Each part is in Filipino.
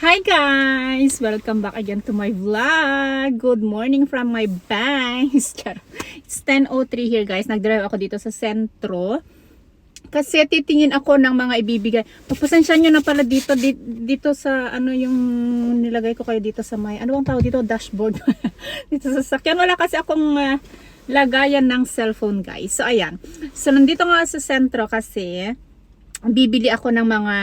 Hi guys! Welcome back again to my vlog. Good morning from my. Char. It's 10.03 here guys. Nag-drive ako dito sa sentro. Kasi titingin ako ng mga ibibigay. Pagpasensya nyo na pala dito, di- dito sa ano yung nilagay ko kayo dito sa may, ano bang tawag dito? Dashboard. dito sa sakyan. Wala kasi akong ah, lagayan ng cellphone guys. So ayan. So nandito nga sa sentro kasi, bibili ako ng mga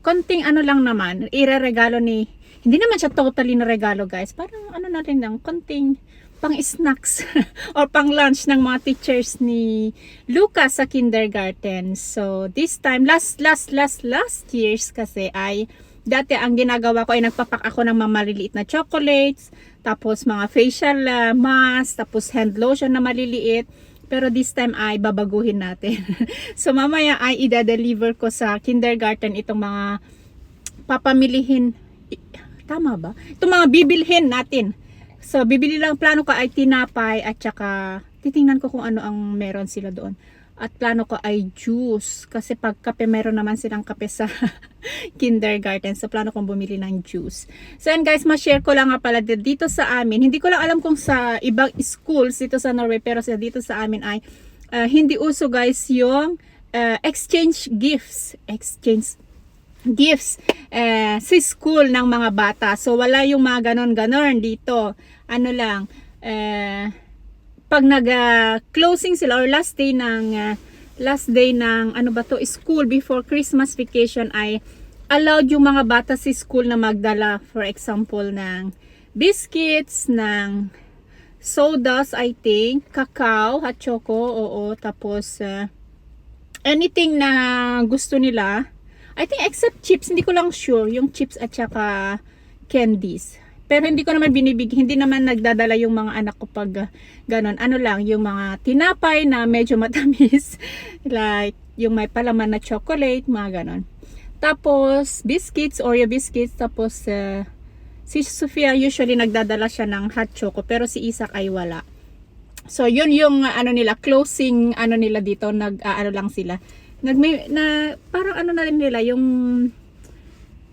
konting ano lang naman, ireregalo ni, hindi naman siya totally na regalo guys, parang ano na rin lang, konting pang snacks or pang lunch ng mga teachers ni Lucas sa kindergarten. So this time, last, last, last, last years kasi ay, dati ang ginagawa ko ay nagpapak ako ng mga maliliit na chocolates, tapos mga facial uh, mask, tapos hand lotion na maliliit. Pero this time ay babaguhin natin. so mamaya ay ida-deliver ko sa kindergarten itong mga papamilihin. Tama ba? Itong mga bibilhin natin. So bibili lang plano ko ay tinapay at saka titingnan ko kung ano ang meron sila doon. At plano ko ay juice kasi pag kape meron naman silang kape sa kindergarten. So plano kong bumili ng juice. So yan guys, ma-share ko lang nga pala di- dito sa amin. Hindi ko lang alam kung sa ibang schools dito sa Norway pero sa dito sa amin ay uh, hindi uso guys yung uh, exchange gifts. Exchange gifts eh, sa school ng mga bata. So wala yung mga ganon-ganon dito. Ano lang, eh, pag nag-closing sila or last day ng ah, last day ng ano ba to school before Christmas vacation ay allowed yung mga bata sa school na magdala for example ng biscuits, ng sodas I think, cacao at choco, oo, tapos ah, anything na gusto nila. I think except chips, hindi ko lang sure yung chips at saka candies. Pero hindi ko naman binibig, hindi naman nagdadala yung mga anak ko pag uh, ganon. Ano lang, yung mga tinapay na medyo matamis. like, yung may palaman na chocolate, mga ganon. Tapos, biscuits, Oreo biscuits. Tapos, uh, si Sofia usually nagdadala siya ng hot choco. Pero si Isaac ay wala. So, yun yung uh, ano nila, closing ano nila dito, nag, uh, ano lang sila. Nag, may, na, parang ano na rin nila, yung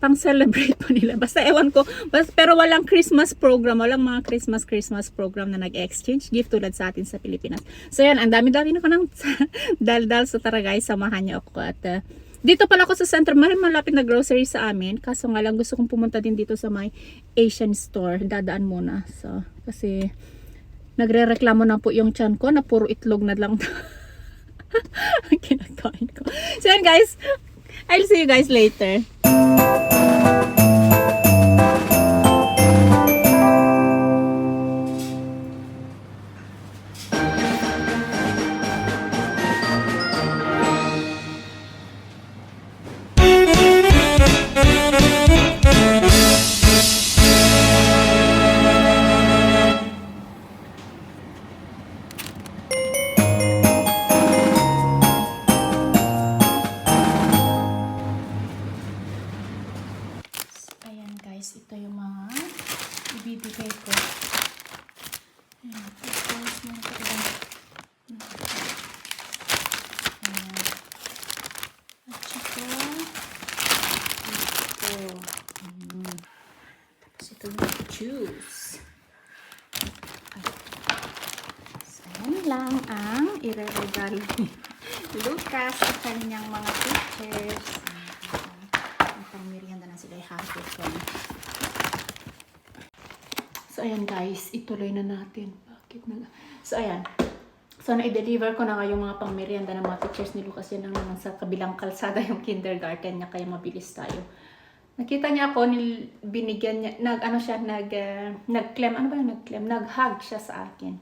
pang celebrate po nila. Basta ewan ko, bas, pero walang Christmas program, walang mga Christmas Christmas program na nag-exchange gift tulad sa atin sa Pilipinas. So yan, ang dami-dami na ko ng dal-dal sa tara guys, samahan niyo ako at uh, dito pala ako sa center, may malapit na grocery sa amin. Kaso nga lang gusto kong pumunta din dito sa may Asian store. Dadaan muna. So, kasi nagre-reklamo na po yung chan ko na puro itlog na lang ang kinakain ko. So yan guys, I'll see you guys later. Juice. Ay. So, ayan lang ang ireregalo ni Lucas sa kanyang mga teachers. Ang pangmerienda na sila ihapit ko. So, ayan guys, ituloy na natin. Bakit na So, ayan. So, na-deliver ko na nga yung mga pangmerienda ng mga teachers ni Lucas. Yan lang naman sa kabilang kalsada yung kindergarten niya, kaya mabilis tayo. Nakita niya ako, nil, binigyan niya, nag, ano siya, nag, uh, nag-clem, ano ba yung nag-clem? Nag-hug siya sa akin.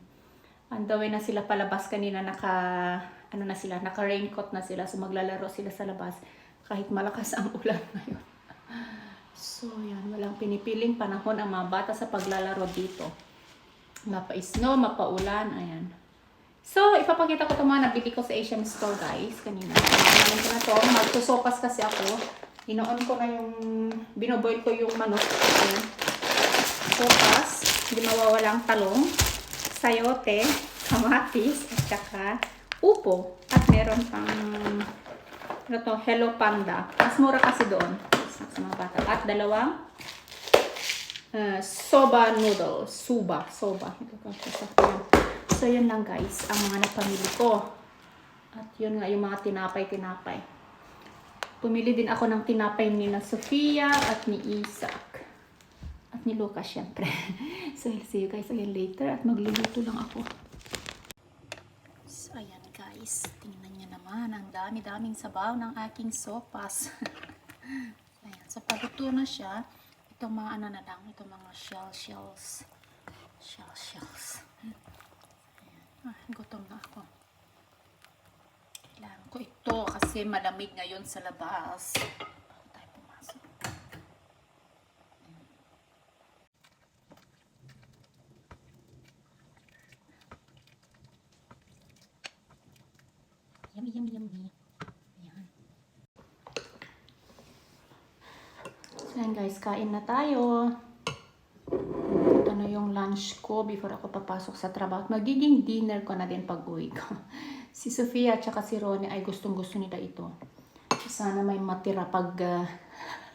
On the way na sila palabas kanina, naka, ano na sila, naka-raincoat na sila. So, maglalaro sila sa labas kahit malakas ang ulan ngayon. So, yan. Walang pinipiling panahon ang mga bata sa paglalaro dito. Mapa-snow, mapa-ulan. Ayan. So, ipapakita ko ito mga nabili ko sa Asian store, guys. Kanina. Naman ko na to. Magsusopas kasi ako. Inoon ko na yung, binoboil ko yung manok. Ayan. Sopas. Hindi mawawalang talong. Sayote. Kamatis. At saka upo. At meron pang ano to, Hello Panda. Mas mura kasi doon. sa mga bata. At dalawang uh, soba noodles. Suba. Soba. Ito ka sa So, yun lang guys. Ang mga napamili ko. At yun nga yung mga tinapay-tinapay. Pumili din ako ng tinapay ni na Sofia at ni Isaac. At ni Lucas, syempre. so, I'll see you guys again later. At magluluto lang ako. So, ayan guys. Tingnan niyo naman. Ang dami-daming sabaw ng aking sopas. ayan. So, paluto na siya. Itong mga ano na lang. Itong mga shell shells. Shell shells. Ayan. Ah, gutom na ako. Kailangan ko ito kasi malamig ngayon sa labas. Yummy, yummy, yummy. Ayan. So yan guys, kain na tayo. Ito na yung lunch ko before ako papasok sa trabaho. Magiging dinner ko na din pag uwi ko. Si Sofia at si Ronnie ay gustong gusto nila ito. Sana may matira pag ah,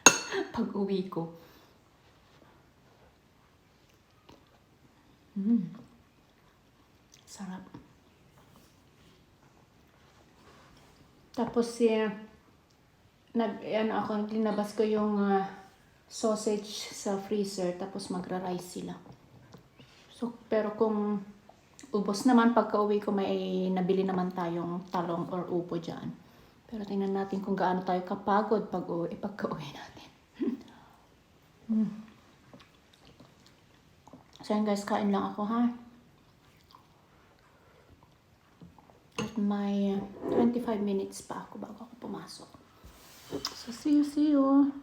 pag uwi ko. Mm. Sarap. Tapos si nag ano ako linabas ko yung ah, sausage sa freezer tapos magra-rice sila. So pero kung ubos naman pagka uwi ko may nabili naman tayong talong or upo diyan. Pero tingnan natin kung gaano tayo kapagod pag uwi, pagka uwi natin. Mm. So yan guys, kain lang ako ha. At may 25 minutes pa ako bago ako pumasok. So see you, see you.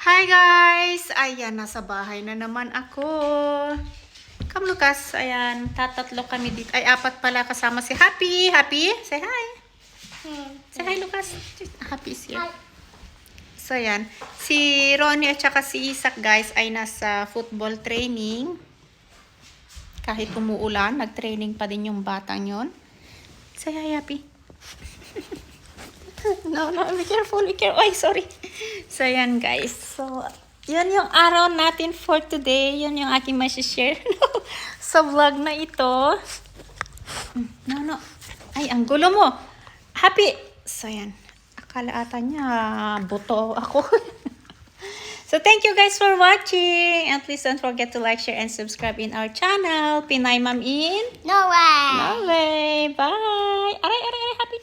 Hi guys! Ayan, nasa bahay na naman ako. Come Lucas, ayan, tatatlo kami dito. Ay, apat pala kasama si Happy. Happy, say hi. Say hi Lucas. Happy is here. So, ayan. Si Ronnie at saka si Isaac, guys, ay nasa football training. Kahit umuulan, nag-training pa din yung batang yon. Say hi, Happy. no, no, be careful, be careful. Ay, sorry. So, ayan, guys. So, yan yung araw natin for today. Yan yung aking share sa vlog na ito. No, no. Ay, ang gulo mo. Happy. So, ayan. Akala ata niya, buto ako. so, thank you guys for watching. And please don't forget to like, share, and subscribe in our channel. Pinay Ma'am in No way. Norway. Bye. Aray, aray, aray.